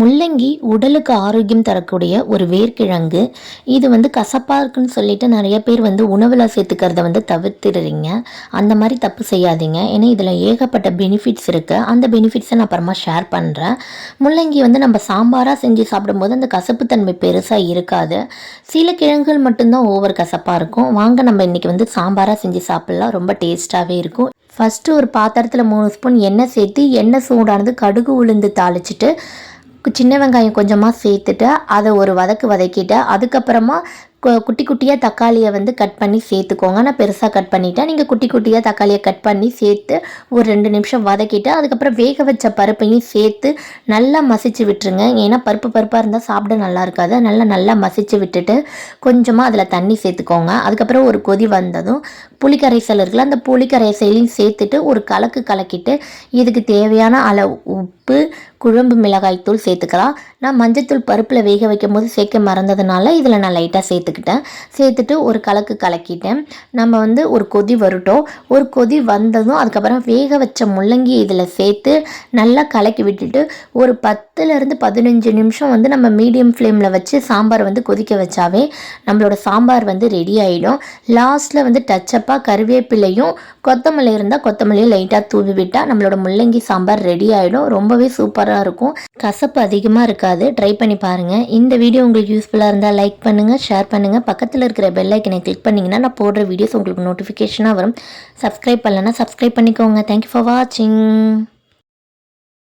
முள்ளங்கி உடலுக்கு ஆரோக்கியம் தரக்கூடிய ஒரு வேர்க்கிழங்கு. இது வந்து கசப்பாக இருக்குன்னு சொல்லிட்டு நிறைய பேர் வந்து உணவில் சேர்த்துக்கிறத வந்து தவிர்த்துடுறீங்க. அந்த மாதிரி தப்பு செய்யாதீங்க. ஏன்னா இதில் ஏகப்பட்ட பெனிஃபிட்ஸ் இருக்குது அந்த பெனிஃபிட்ஸை நான் அப்புறமா ஷேர் பண்ணுறேன் முள்ளங்கி வந்து நம்ம சாம்பாராக செஞ்சு சாப்பிடும்போது அந்த கசப்புத்தன்மை பெருசாக இருக்காது. சில கிழங்குகள் மட்டும்தான் ஓவர் கசப்பாக இருக்கும். வாங்க நம்ம இன்றைக்கி வந்து சாம்பாராக செஞ்சு சாப்பிட்லாம். ரொம்ப டேஸ்ட்டாகவே இருக்கும். ஃபஸ்ட்டு ஒரு பாத்திரத்தில் மூணு ஸ்பூன் எண்ணெய் சேர்த்து எண்ணெய் சூடானது கடுகு உளுந்து தாளிச்சிட்டு சின்ன வெங்காயம் கொஞ்சமாக சேர்த்துட்டு அதை ஒரு வதக்கு வதக்கிட்டு அதுக்கப்புறமா குட்டி குட்டியாக தக்காளியை வந்து கட் பண்ணி சேர்த்துக்கோங்க. நான் பெருசாக கட் பண்ணிட்டேன். நீங்கள் குட்டி குட்டியாக தக்காளியை கட் பண்ணி சேர்த்து ஒரு ரெண்டு நிமிஷம் வதக்கிட்டு அதுக்கப்புறம் வேக வச்ச பருப்பையும் சேர்த்து நல்லா மசிச்சு விட்டுருங்க. ஏன்னா பருப்பு பருப்பாக இருந்தால் சாப்பிட நல்லா இருக்காது. நல்லா நல்லா மசிச்சு விட்டுட்டு கொஞ்சமாக அதில் தண்ணி சேர்த்துக்கோங்க. அதுக்கப்புறம் ஒரு கொதி வந்ததும் புளிக்கரைசல் இருக்குல்ல அந்த புளிக்கரைசலையும் சேர்த்துட்டு ஒரு கலக்கு கலக்கிட்டு இதுக்கு தேவையான அளவு உப்பு குழம்பு மிளகாய் தூள் சேர்த்துக்கலாம். நான் மஞ்சத்தூள் பருப்பில் வேக வைக்கும் போது சேர்க்க மறந்ததுனால இதில் நான் லைட்டாக சேர்த்துக்கிட்டேன் சேர்த்துட்டு ஒரு கலக்கு கலக்கிட்டேன். நம்ம வந்து ஒரு கொதி வரட்டும். ஒரு கொதி வந்ததும் அதுக்கப்புறம் வேக வச்ச முள்ளங்கி இதில் சேர்த்து நல்லா கலக்கி விட்டுட்டு ஒரு பத்துலேருந்து பதினஞ்சு நிமிஷம் வந்து நம்ம மீடியம் ஃப்ளேமில் வச்சு சாம்பார் வந்து கொதிக்க வச்சாவே நம்மளோட சாம்பார் வந்து ரெடி ஆகிடும் லாஸ்ட்டில் வந்து டச்சப்பாக கருவேப்பிலையும் கொத்தமல்லி இருந்தால் கொத்தமல்லியும் லைட்டாக தூவி விட்டால் நம்மளோட முள்ளங்கி சாம்பார் ரெடி ஆகிடும் ரொம்பவே சூப்பராக இருக்கும். கசப்பு அதிகமாக இருக்காது. ட்ரை பண்ணி பாருங்கள் இந்த வீடியோ உங்களுக்கு யூஸ்ஃபுல்லாக இருந்தால் லைக் பண்ணுங்கள் ஷேர் பண்ணுங்கள் பண்ணுங்கள் பக்கத்தில் இருக்கிற பெல் ஐக்கனை கிளிக் பண்ணிங்கன்னா நான் போடுற வீடியோஸ் உங்களுக்கு நோட்டிஃபிகேஷனாக வரும். சப்ஸ்கிரைப் பண்ணலன்னா சப்ஸ்கிரைப் பண்ணிக்கோங்க. தேங்க்யூ ஃபார் வாட்சிங்